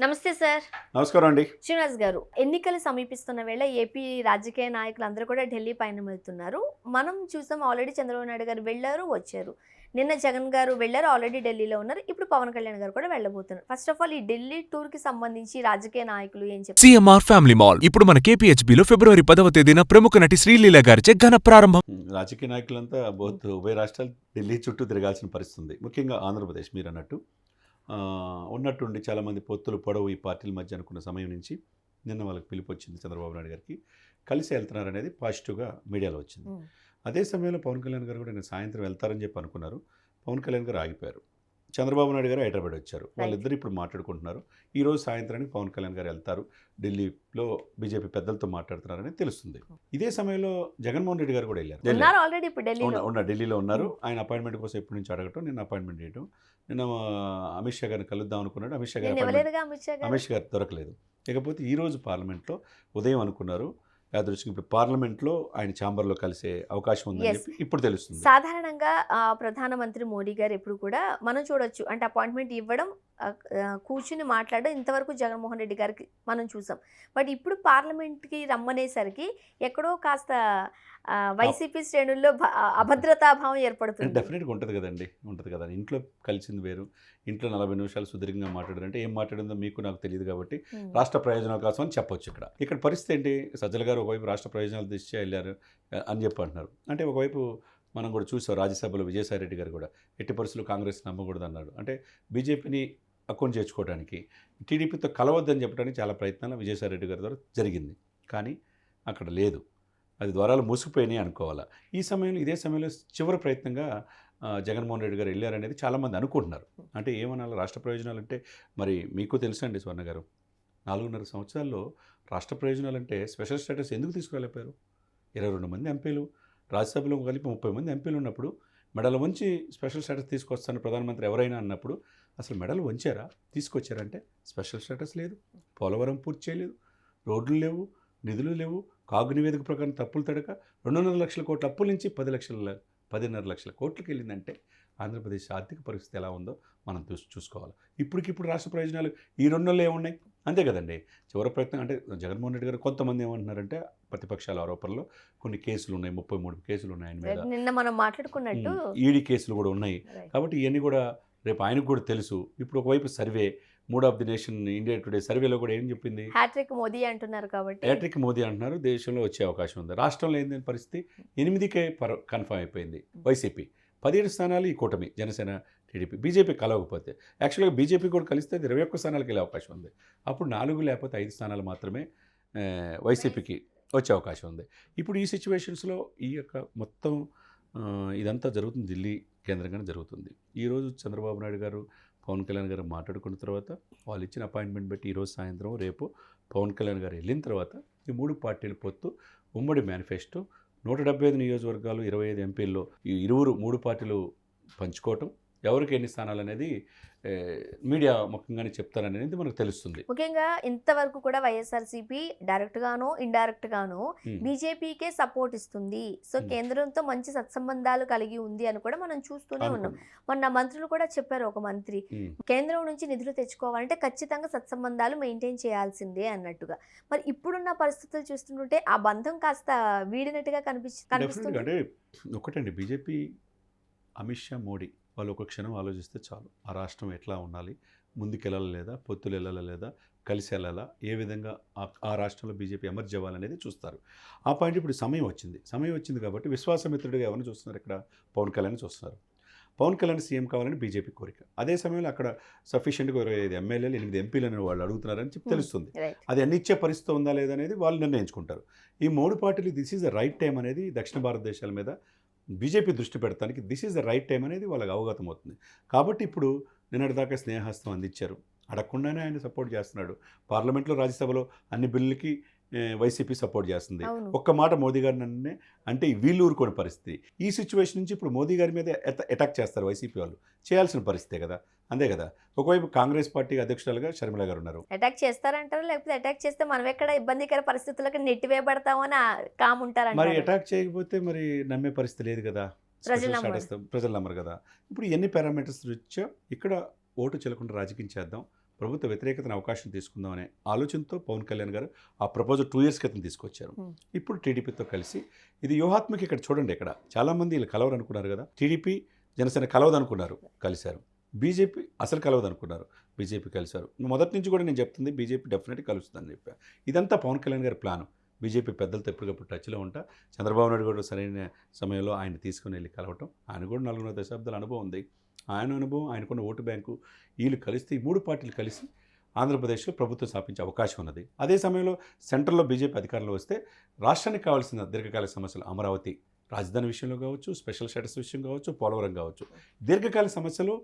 నమస్తే సార్. నమస్కారం అండి. శ్రీనివాస్ గారు ఎన్నికలు సమీపిస్తున్న వేళ ఏపీ రాజకీయ నాయకులు అందరూ కూడా ఢిల్లీ పైన వెళ్తున్నారు. మనం చూసాం ఆల్రెడీ చంద్రబాబు నాయుడు గారు వెళ్ళారు వచ్చారు. నిన్న జగన్ గారు వెళ్ళారు ఆల్రెడీ ఢిల్లీలో ఉన్నారు. ఇప్పుడు పవన్ కళ్యాణ్ గారు కూడా వెళ్ళబోతున్నారు. ఫస్ట్ ఆఫ్ ఆల్ ఈ ఢిల్లీ టూర్కి సంబంధించి రాజకీయ నాయకులు ఏం చెప్తారు సిఎంఆర్ ఫ్యామిలీ మాల్ ఇప్పుడు మన కేపీహెచ్బీలో ఫిబ్రవరి పదవ తేదీన ప్రముఖ నటి శ్రీలీల గారిచే ఘన ప్రారంభం. రాజకీయ నాయకులంతా బోత్ ఉభయ రాష్ట్రాలు ఢిల్లీ చుట్టూ తిరగాల్సిన పరిస్థితి ఉంది ముఖ్యంగా ఆంధ్రప్రదేశ్ మీరు అన్నట్టు ఉన్నట్టుండి చాలామంది పొత్తులు పొడవు ఈ పార్టీల మధ్య అనుకున్న సమయం నుంచి నిన్న వాళ్ళకి పిలుపు వచ్చింది చంద్రబాబు నాయుడు గారికి. కలిసి వెళ్తున్నారు అనేది పాజిటివ్గా మీడియాలో వచ్చింది. అదే సమయంలో పవన్ కళ్యాణ్ గారు కూడా నేను సాయంత్రం వెళ్తారని చెప్పి అనుకున్నారు. పవన్ కళ్యాణ్ గారు ఆగిపోయారు. చంద్రబాబు నాయుడు గారు హైదరాబాద్ వచ్చారు. వాళ్ళిద్దరు ఇప్పుడు మాట్లాడుకుంటున్నారు. ఈ రోజు సాయంత్రానికి పవన్ కళ్యాణ్ గారు వెళ్తారు. ఢిల్లీలో బీజేపీ పెద్దలతో మాట్లాడుతున్నారని తెలుస్తుంది. ఇదే సమయంలో జగన్మోహన్ రెడ్డి గారు కూడా వెళ్ళారు. ఉన్నారు ఢిల్లీలో. ఉన్న ఢిల్లీలో ఉన్నారు. ఆయన అపాయింట్మెంట్ కోసం ఎప్పటి నుంచి అడగటం నిన్న అపాయింట్మెంట్ చేయటం. నిన్న అమిత్ షా గారిని కలుద్దాం అనుకున్నాడు. అమిత్ షా గారు నేను అమిత్ షా గారు దొరకలేదు. ఇకపోతే ఈ రోజు పార్లమెంట్లో ఉదయం అనుకున్నారు. ఇప్పుడు పార్లమెంట్లో ఆయన ఛాంబర్లో కలిసే అవకాశం ఉందని. చెప్పి ఇప్పుడు తెలుస్తుంది సాధారణంగా ప్రధానమంత్రి మోడీ గారు ఎప్పుడు కూడా మనం చూడొచ్చు అంటే అపాయింట్మెంట్ ఇవ్వడం కూర్చుని మాట్లాడడం ఇంతవరకు జగన్మోహన్ రెడ్డి గారికి మనం చూసాం. బట్ ఇప్పుడు పార్లమెంట్కి రమ్మనేసరికి ఎక్కడో కాస్త వైసీపీ శ్రేణుల్లో అభద్రతాభావం ఏర్పడుతుంది. డెఫినెట్గా ఉంటుంది కదండి ఉంటుంది కదా. ఇంట్లో కలిసింది వేరు ఇంట్లో నలభై నిమిషాలు సుదీర్ఘంగా మాట్లాడారంటే ఏం మాట్లాడిందో మీకు నాకు తెలియదు కాబట్టి. రాష్ట్ర ప్రయోజనాల కోసం అని చెప్పొచ్చు ఇక్కడ. ఇక్కడ పరిస్థితి ఏంటి? సజ్జల గారు ఒకవైపు రాష్ట్ర ప్రయోజనాలు దృష్ట్యా వెళ్ళారు అని చెప్పి అంటున్నారు. అంటే ఒకవైపు మనం కూడా చూసాం రాజ్యసభలో విజయసాయి రెడ్డి గారు కూడా ఎట్టి పరిస్థితులు కాంగ్రెస్ నమ్మకూడదు అన్నాడు అంటే బీజేపీని అకౌంట్ చేర్చుకోవడానికి. టీడీపీతో కలవద్దని చెప్పడానికి చాలా ప్రయత్నాలు విజయసాయి రెడ్డి గారి ద్వారా జరిగింది. కానీ అక్కడ లేదు. అది ద్వారాలు మూసుకుపోయినాయి అనుకోవాలా. ఈ సమయంలో ఇదే సమయంలో చివరి ప్రయత్నంగా జగన్మోహన్ రెడ్డి గారు వెళ్ళారనేది చాలామంది అనుకుంటున్నారు. అంటే ఏమనాలి? రాష్ట్ర ప్రయోజనాలు అంటే మరి మీకు తెలుసండి స్వర్ణ గారు? నాలుగున్నర సంవత్సరాల్లో రాష్ట్ర ప్రయోజనాలు అంటే స్పెషల్ స్టేటస్ ఎందుకు తీసుకువెళ్ళిపోయారు? ఇరవై రెండు మంది ఎంపీలు రాజ్యసభలో కలిపి ముప్పై మంది ఎంపీలు ఉన్నప్పుడు మెడల వంచి స్పెషల్ స్టేటస్ తీసుకొస్తాను ప్రధానమంత్రి ఎవరైనా అన్నప్పుడు అసలు మెడలు వంచారా? తీసుకొచ్చారంటే స్పెషల్ స్టేటస్ లేదు. పోలవరం పూర్తి చేయలేదు. రోడ్లు లేవు నిధులు లేవు. కాగు నివేదిక ప్రకారం తప్పులు తడక రెండున్నర లక్షల కోట్ల అప్పుల నుంచి పది లక్షల పదిన్నర లక్షల కోట్లకి వెళ్ళిందంటే ఆంధ్రప్రదేశ్ ఆర్థిక పరిస్థితి ఎలా ఉందో మనం చూసి చూసుకోవాలి. ఇప్పటికిప్పుడు రాష్ట్ర ప్రయోజనాలు ఈ రెండు ఏమున్నాయి? అంతే కదండి. చివరి ప్రయత్నం అంటే జగన్మోహన్ రెడ్డి గారు కొంతమంది ఏమంటున్నారంటే ప్రతిపక్షాల ఆరోపణలో కొన్ని కేసులు ఉన్నాయి ముప్పై మూడు కేసులు ఉన్నాయి ఆయన మీద. నిన్న మనం మాట్లాడుకున్నట్టు ఈడీ కేసులు కూడా ఉన్నాయి. కాబట్టి ఇవన్నీ కూడా రేపు ఆయనకు కూడా తెలుసు. ఇప్పుడు ఒకవైపు survey mood of the nation India today సర్వేలో కూడా ఏం చెప్పింది? హ్యాట్రిక్ మోదీ అంటున్నారు కాబట్టి. ఎలక్ట్రిక్ మోదీ అంటున్నారు. దేశంలో వచ్చే అవకాశం ఉంది. రాష్ట్రంలో ఏందని పరిస్థితి? ఎనిమిదికే పర్ కన్ఫర్మ్ అయిపోయింది. వైసీపీ. పదిహేడు స్థానాలు ఈ కూటమి జనసేన టీడీపీ బీజేపీ కలవకపోతే. యాక్చువల్గా బీజేపీ కూడా కలిస్తే ఇరవై ఒక్క స్థానాలకు వెళ్ళే అవకాశం ఉంది. అప్పుడు నాలుగు లేకపోతే ఐదు స్థానాలు మాత్రమే వైసీపీకి వచ్చే అవకాశం ఉంది. ఇప్పుడు ఈ సిచ్యువేషన్స్లో ఈ యొక్క మొత్తం ఇదంతా జరుగుతుంది. ఢిల్లీ కేంద్రంగానే జరుగుతుంది. ఈరోజు చంద్రబాబు నాయుడు గారు పవన్ కళ్యాణ్ గారు మాట్లాడుకున్న తర్వాత వాళ్ళు ఇచ్చిన అపాయింట్మెంట్ బట్టి ఈరోజు సాయంత్రం రేపు పవన్ కళ్యాణ్ గారు వెళ్ళిన తర్వాత ఈ మూడు పార్టీల పొత్తు ఉమ్మడి మేనిఫెస్టో నూట డెబ్బై ఐదు నియోజకవర్గాలు ఇరవై ఐదు ఎంపీల్లో ఈ ఇరువురు మూడు పార్టీలు పంచుకోవటం ఎవరికి ఎన్ని స్థానాలు అనేది మీడియా ముఖ్యంగానే చెప్తారనేది మనకు తెలుస్తుంది ముఖ్యంగా ఇంతవరకు కూడా వైఎస్ఆర్సీపీ డైరెక్ట్ గాను ఇండైరెక్ట్ గాను. బీజేపీకే సపోర్ట్ ఇస్తుంది సో. కేంద్రంతో మంచి సత్సంబంధాలు కలిగి ఉంది అని కూడా మనం చూస్తూనే ఉన్నాం. మొన్న మంత్రులు కూడా చెప్పారు ఒక మంత్రి. కేంద్రం నుంచి నిధులు తెచ్చుకోవాలంటే ఖచ్చితంగా సత్సంబంధాలు మెయింటైన్ చేయాల్సిందే అన్నట్టుగా మరి ఇప్పుడున్న పరిస్థితులు చూస్తుంటే ఆ బంధం కాస్త వీడినట్టుగా కనిపిస్తుంది ఒకటండి బీజేపీ అమిత్ షా మోడీ వాళ్ళు ఒక క్షణం ఆలోచిస్తే చాలు. ఆ రాష్ట్రం ఎట్లా ఉండాలి? ముందుకు వెళ్ళాలా లేదా? పొత్తులు వెళ్ళాలా లేదా? కలిసి వెళ్ళాలా? ఏ విధంగా ఆ- రాష్ట్రంలో బీజేపీ ఎమర్జ్ అవ్వాలనేది చూస్తారు. ఆ పాయింట్ ఇప్పుడు సమయం వచ్చింది. సమయం వచ్చింది కాబట్టి విశ్వాసమిత్రుడిగా ఎవరిని చూస్తున్నారు ఇక్కడ? పవన్ కళ్యాణ్ చూస్తున్నారు. పవన్ కళ్యాణ్ సీఎం కావాలని బీజేపీ కోరిక. అదే సమయంలో అక్కడ సఫిషియెంట్గా ఇరవై ఐదు ఎమ్మెల్యేలు ఎనిమిది ఎంపీలు అని వాళ్ళు అడుగుతున్నారని చెప్పి Hmm. తెలుస్తుంది. అది అన్ని ఇచ్చే పరిస్థితి ఉందా లేదా అనేది వాళ్ళు నిర్ణయించుకుంటారు. ఈ మూడు పార్టీలు this is the right time అనేది దక్షిణ భారతదేశాల మీద బీజేపీ దృష్టి పెడతానికి this is the right time అనేది వాళ్ళకి అవగతం అవుతుంది. కాబట్టి ఇప్పుడు నిన్నటిదాకా స్నేహస్తం అందించారు. అడగకుండానే ఆయన సపోర్ట్ చేస్తున్నాడు. పార్లమెంట్లో రాజ్యసభలో అన్ని బిల్లులకి వైసీపీ సపోర్ట్ చేస్తుంది. ఒక్క మాట మోదీ గారిని అన్నే అంటే వీళ్ళు ఊరుకోని పరిస్థితి. ఈ సిచ్యువేషన్ నుంచి ఇప్పుడు మోదీ గారి మీద అటాక్ చేస్తారు వైసీపీ వాళ్ళు. చేయాల్సిన పరిస్థితే కదా. అంతే కదా. ఒకవైపు కాంగ్రెస్ పార్టీ అధ్యక్షురాలుగా షర్మిల గారు ఉన్నారు అటాక్ చేస్తారంటారు? లేకపోతే అటాక్ చేస్తే మనం ఎక్కడ ఇబ్బందికర పరిస్థితులకు నెట్టివేయబడతామని కామ్ మరి ఉంటారంటారు అటాక్ చేయకపోతే మరి నమ్మే పరిస్థితి లేదు కదా. ప్రజలు నమ్మరు. కదా. ఇప్పుడు ఎన్ని పారామీటర్స్ రీత్యా ఇక్కడ ఓటు చెల్లకుండా రాజకీయం చేద్దాం ప్రభుత్వ వ్యతిరేకతను అవకాశం తీసుకుందాం అనే ఆలోచనతో పవన్ కళ్యాణ్ గారు ఆ ప్రపోజల్ టూ ఇయర్స్ క్రితం తీసుకొచ్చారు. ఇప్పుడు టీడీపీతో కలిసి ఇది వ్యూహాత్మక ఇక్కడ చూడండి ఇక్కడ. చాలామంది వీళ్ళు కలవరు అనుకున్నారు కదా. టీడీపీ జనసేన కలవదు అనుకున్నారు కలిశారు. బీజేపీ అసలు కలవదనుకున్నారు. బీజేపీ కలిశారు. మొదటి నుంచి కూడా నేను చెప్తుంది బీజేపీ డెఫినెట్గా కలుస్తుందని చెప్పాను ఇదంతా పవన్ కళ్యాణ్ గారి ప్లాన్. బీజేపీ పెద్దలతో ఎప్పటికప్పుడు టచ్లో ఉంటా. చంద్రబాబు నాయుడు కూడా సరైన సమయంలో ఆయన తీసుకుని వెళ్ళి కలవటం. ఆయన కూడా నలుగురు దశాబ్దాల అనుభవం ఉంది. ఆయన అనుభవం ఆయనకున్న ఓటు బ్యాంకు వీళ్ళు కలిస్తే ఈ మూడు పార్టీలు కలిసి ఆంధ్రప్రదేశ్లో ప్రభుత్వం స్థాపించే అవకాశం ఉన్నది. అదే సమయంలో సెంట్రల్లో బీజేపీ అధికారంలో వస్తే రాష్ట్రానికి కావాల్సిన దీర్ఘకాలిక సమస్యలు అమరావతి రాజధాని విషయంలో కావచ్చు స్పెషల్ స్టేటస్ విషయం కావచ్చు పోలవరం కావచ్చు. దీర్ఘకాలిక సమస్యలు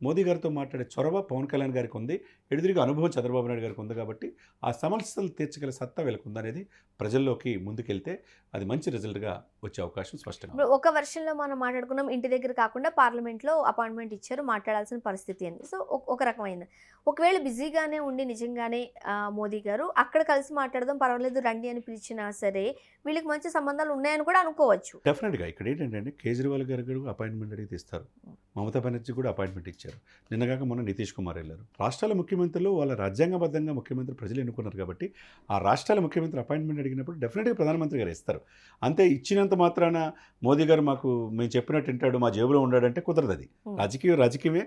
మోదీ గారితో మాట్లాడే చొరవ పవన్ కళ్యాణ్ గారికి ఉంది. ఎదురుగా అనుభవం చంద్రబాబు నాయుడు గారికి ఉంది కాబట్టి ఆ సమస్యలు తీర్చగల సత్తా వీళ్ళకు ఉందనేది ప్రజల్లోకి ముందుకెళ్తే అది మంచి రిజల్ట్గా వచ్చే అవకాశం స్పష్టంగా ఒక వెర్షన్లో మనం మాట్లాడుకున్నాం ఇంటి దగ్గర కాకుండా పార్లమెంట్లో అపాయింట్మెంట్ ఇచ్చారు మాట్లాడాల్సిన పరిస్థితి అని సో ఒక- రకమైన ఒకవేళ బిజీగానే ఉండి నిజంగానే మోదీ గారు అక్కడ కలిసి మాట్లాడదాం పర్వాలేదు రండి అని పిలిచినా సరే వీళ్ళకి మంచి సంబంధాలు ఉన్నాయని కూడా అనుకోవచ్చు. డెఫినెట్గా ఇక్కడ ఏంటంటే కేజ్రీవాల్ గారు కూడా అపాయింట్మెంట్ అడిగితే ఇస్తారు మమతా బెనర్జీ కూడా అపాయింట్మెంట్ ఇచ్చారు. నిన్నగాక మొన్న నితీష్ కుమార్ వెళ్ళారు. రాష్ట్రాల ముఖ్యమంత్రులు వాళ్ళ రాజ్యాంగబద్ధంగా ముఖ్యమంత్రి ప్రజలు ఎన్నుకున్నారు కాబట్టి ఆ రాష్ట్రాల ముఖ్యమంత్రి అపాయింట్మెంట్ అడిగినప్పుడు డెఫినెట్గా ప్రధానమంత్రి గారు ఇస్తారు. అంతే ఇచ్చినంత మాత్రాన మోదీ గారు మాకు మేము చెప్పినట్టు వింటాడు మా జేబులో ఉండాడంటే కుదరదు అది. రాజకీయం రాజకీయమే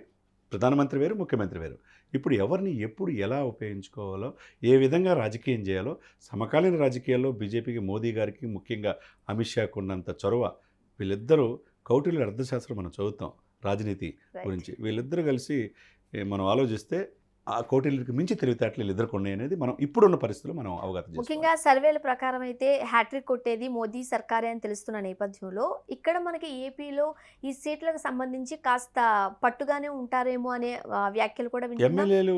ప్రధానమంత్రి వేరు ముఖ్యమంత్రి వేరు. ఇప్పుడు ఎవరిని ఎప్పుడు ఎలా ఉపయోగించుకోవాలో ఏ విధంగా రాజకీయం చేయాలో సమకాలీన రాజకీయాల్లో బీజేపీకి మోదీ గారికి ముఖ్యంగా అమిత్ షాకు ఉన్నంత చొరవ వీళ్ళిద్దరూ కౌటిల్య అర్థశాస్త్రం మనం చదువుతాం. రాజనీతి. గురించి. వీళ్ళిద్దరూ కలిసి మనం ఆలోచిస్తే ఆ కౌటిల్యకి మించి తెలివితేటలు వీళ్ళిద్దరికి ఉన్నాయి అనేది మనం ఇప్పుడున్న పరిస్థితుల్లో మనం అవగతం ముఖ్యంగా సర్వేల ప్రకారం అయితే హ్యాట్రిక్ కొట్టేది మోదీ సర్కారే అని తెలుస్తున్న నేపథ్యంలో ఇక్కడ మనకి ఏపీలో ఈ సీట్లకు సంబంధించి కాస్త పట్టుగానే ఉంటారేమో అనే వ్యాఖ్యలు కూడా ఎమ్మెల్యేలు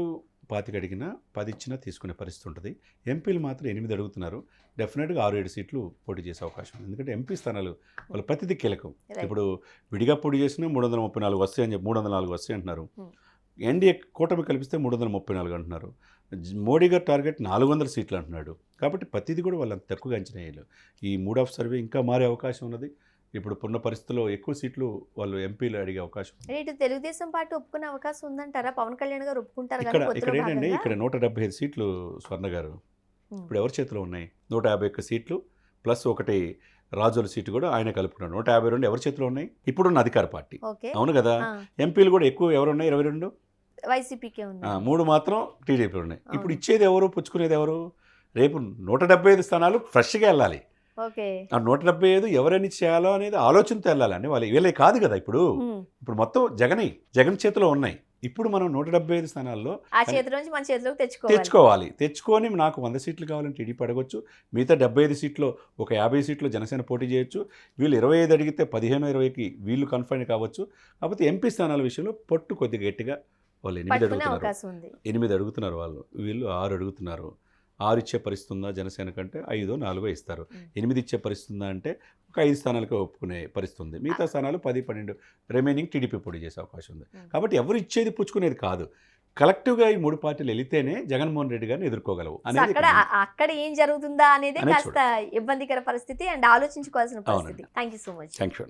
పాతిక అడిగినా పది ఇచ్చినా తీసుకునే పరిస్థితి ఉంటుంది. ఎంపీలు మాత్రం ఎనిమిది అడుగుతున్నారు. డెఫినెట్గా ఆరు ఏడు సీట్లు పోటీ చేసే అవకాశం ఉంది. ఎందుకంటే ఎంపీ స్థానాలు వాళ్ళ ప్రతిదీ కీలకం. ఇప్పుడు విడిగా పోటీ చేసినా మూడు వందల ముప్పై నాలుగు వస్తాయి అని చెప్పి మూడు వందల నాలుగు వస్తాయి అంటున్నారు. Hmm. ఎన్డీఏ కూటమి కలిపిస్తే మూడు వందల ముప్పై నాలుగు అంటున్నారు. మోడీ గారు టార్గెట్ నాలుగు వందల సీట్లు అంటున్నాడు. కాబట్టి ప్రతిదీ కూడా వాళ్ళు అంత తక్కువగా అంచనా వేయలేరు ఈ మూడ్ ఆఫ్ సర్వే ఇంకా మారే అవకాశం ఉన్నది. ఇప్పుడు ఉన్న పరిస్థితుల్లో ఎక్కువ సీట్లు వాళ్ళు ఎంపీలు అడిగే అవకాశం. ఇటు తెలుగుదేశం పార్టీ ఒప్పుకునే అవకాశం ఉందంటారా? పవన్ కళ్యాణ్ గారు ఒప్పుకుంటారు ఇక్కడ ఇక్కడ భాగంగా? ఇక్కడ నూట డెబ్బై ఐదు సీట్లు స్వర్ణ గారు. ఇప్పుడు ఎవరి చేతిలో ఉన్నాయి? నూట యాభై ఒక్క సీట్లు ప్లస్ ఒకటి రాజుల సీటు కూడా ఆయన కలుపుకున్నాడు. నూట యాభై రెండు ఎవరి చేతిలో ఉన్నాయి? ఇప్పుడున్న అధికార పార్టీ. అవును కదా? ఎంపీలు కూడా ఎక్కువ ఎవరు ఉన్నాయి? ఇరవై రెండు? వైసీపీకే మూడు మాత్రం టీడీపీ ఉన్నాయి. ఇప్పుడు. ఇచ్చేది ఎవరు? పుచ్చుకునేది ఎవరు? రేపు నూట డెబ్బై ఐదు స్థానాలు ఫ్రెష్గా వెళ్ళాలి. ఆ నూట డెబ్బై ఐదు ఎవరని చేయాలో అనేది ఆలోచనతో వెళ్ళాలి అంటే వాళ్ళు వీళ్ళే కాదు కదా ఇప్పుడు. ఇప్పుడు మొత్తం జగనే జగన్ చేతిలో ఉన్నాయి. ఇప్పుడు మనం నూట డెబ్బై ఐదు స్థానాల్లో ఆ చేతిలో నుంచి మన చేతిలోకి తెచ్చుకోవాలి. తెచ్చుకోవాలి. తెచ్చుకొని నాకు వంద సీట్లు కావాలని టీడీపీ అడగొచ్చు. మిగతా డెబ్బై ఐదు సీట్లు ఒక యాభై సీట్లు జనసేన పోటీ చేయొచ్చు. వీళ్ళు ఇరవై ఐదు అడిగితే పదిహేను ఇరవైకి వీళ్ళు కన్ఫైన్ కావచ్చు. కాకపోతే ఎంపీ స్థానాల విషయంలో పట్టు కొద్దిగా గట్టిగా వాళ్ళు ఎనిమిది అడుగుతున్నారు. ఎనిమిది అడుగుతున్నారు వాళ్ళు. వీళ్ళు ఆరు అడుగుతున్నారు. ఆరు ఇచ్చే పరిస్థితి ఉందా జనసేన కంటే ఐదో నాలుగో ఇస్తారు. ఎనిమిది ఇచ్చే పరిస్థితి ఉందా అంటే ఒక ఐదు స్థానాలకు ఒప్పుకునే పరిస్థితి ఉంది మిగతా స్థానాలు పది పన్నెండు రిమైనింగ్ టీడీపీ పోటీ చేసే అవకాశం ఉంది. కాబట్టి ఎవరు ఇచ్చేది పుచ్చుకునేది కాదు. కలెక్టివ్గా ఈ మూడు పార్టీలు వెళితేనే జగన్మోహన్ రెడ్డి గారిని ఎదుర్కోగలవు అనేది అక్కడ అక్కడ ఏం జరుగుతుందా అనేది కాస్త ఇబ్బందికర పరిస్థితి అండ్ ఆలోచించుకోవాల్సిన. పరిస్థితి. Thank you so much thank you